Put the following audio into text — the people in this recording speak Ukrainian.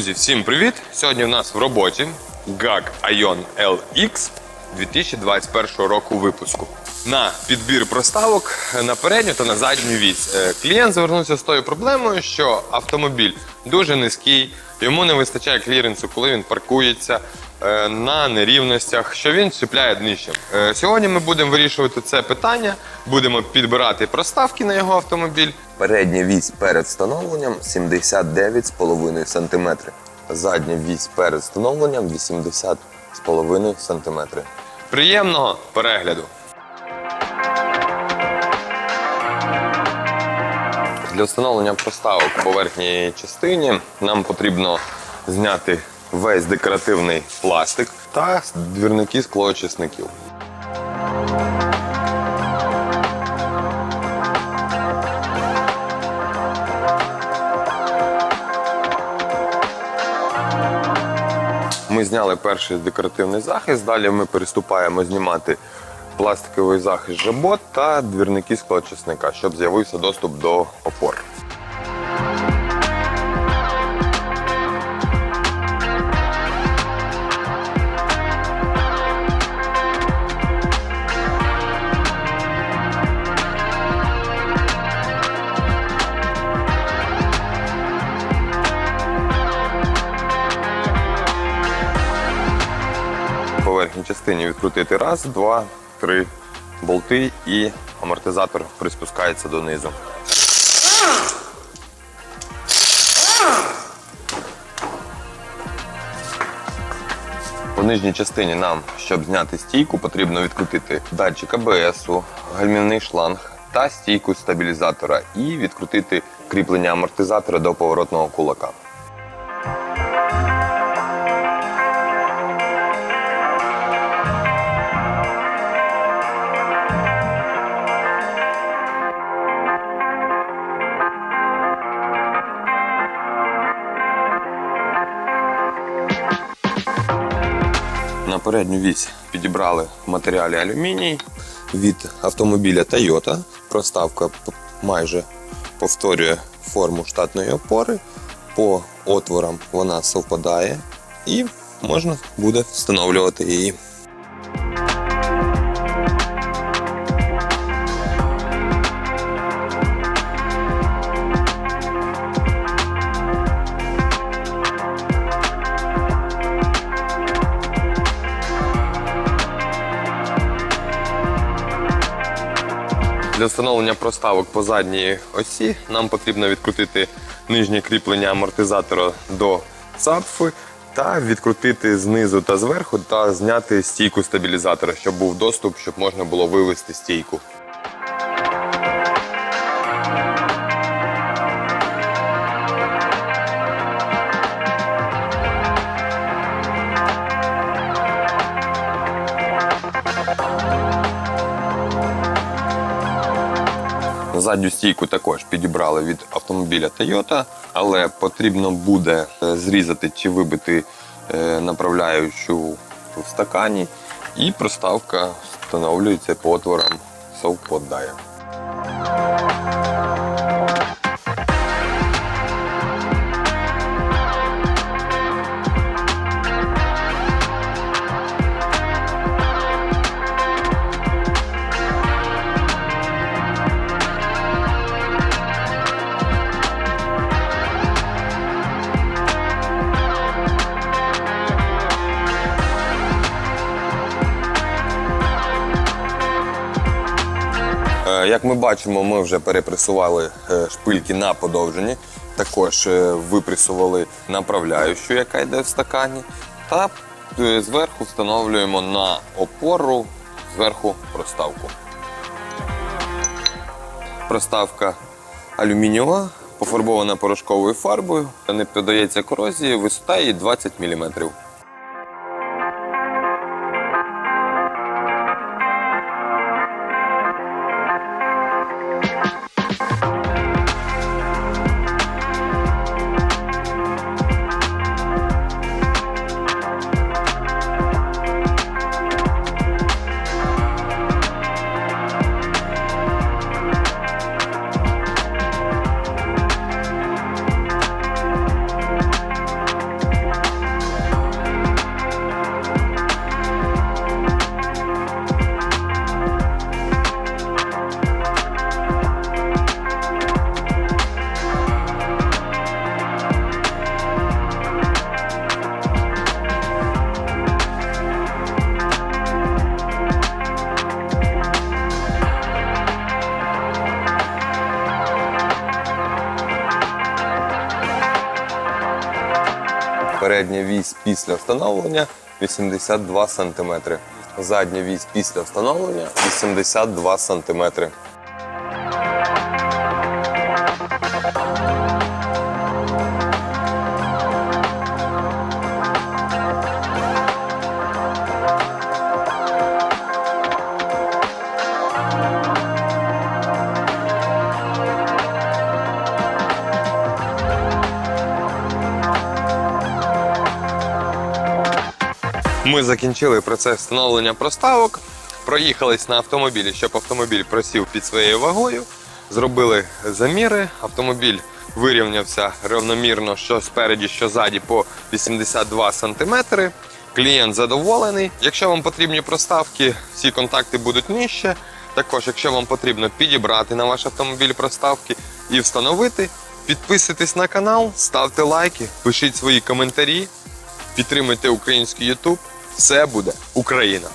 Друзі, всім привіт! Сьогодні в нас в роботі GAG Ion LX 2021 року випуску. На підбір проставок на передню та на задню вісь. Е, Клієнт звернувся з тою проблемою, що автомобіль дуже низький, йому не вистачає кліренсу, коли він паркується е, на нерівностях, що він чіпляє днищем. Е, Сьогодні ми будемо вирішувати це питання, будемо підбирати проставки на його автомобіль. Передня вісь перед встановленням 79,5 см. Задня вісь перед встановленням 80,5 см. Приємного перегляду! Для встановлення проставок по верхній частині нам потрібно зняти весь декоративний пластик та двірники склоочисників. Ми зняли перший декоративний захист, далі ми переступаємо знімати пластиковий захист жабот та двірники склочисника, щоб з'явився доступ до опор. Верхній частині відкрутити раз, два, три болти і амортизатор приспускається донизу. По нижній частині нам, щоб зняти стійку, потрібно відкрутити датчик АБСу, гальмівний шланг та стійку стабілізатора і відкрутити кріплення амортизатора до поворотного кулака. Передню вісь підібрали в матеріалі алюміній від автомобіля Toyota. Проставка майже повторює форму штатної опори. По отворам вона совпадає і можна буде встановлювати її. Для встановлення проставок по задній осі нам потрібно відкрутити нижнє кріплення амортизатора до цапфи та відкрутити знизу та зверху та зняти стійку стабілізатора, щоб був доступ, щоб можна було вивести стійку. Задню стійку також підібрали від автомобіля Toyota, але потрібно буде е, зрізати чи вибити е, направляючу в стакані, і проставка встановлюється по отворам совпадає. Як ми бачимо, ми вже перепресували е, шпильки на подовжені, також е, випресували направляючу, яка йде в стакані, та е, зверху встановлюємо на опору зверху проставку. Проставка алюмінієва, пофарбована порошковою фарбою, не піддається корозії, висота її 20 мм. Передня вісь після встановлення 82 см. Задня вісь після встановлення 82 см. Ми закінчили процес встановлення проставок, проїхались на автомобілі, щоб автомобіль просів під своєю вагою. Зробили заміри. Автомобіль вирівнявся рівномірно, що спереді, що ззаді, по 82 см. Клієнт задоволений. Якщо вам потрібні проставки, всі контакти будуть нижче. Також, якщо вам потрібно підібрати на ваш автомобіль проставки і встановити, підписуйтесь на канал, ставте лайки, пишіть свої коментарі. Підтримуйте український YouTube. Все буде Україна!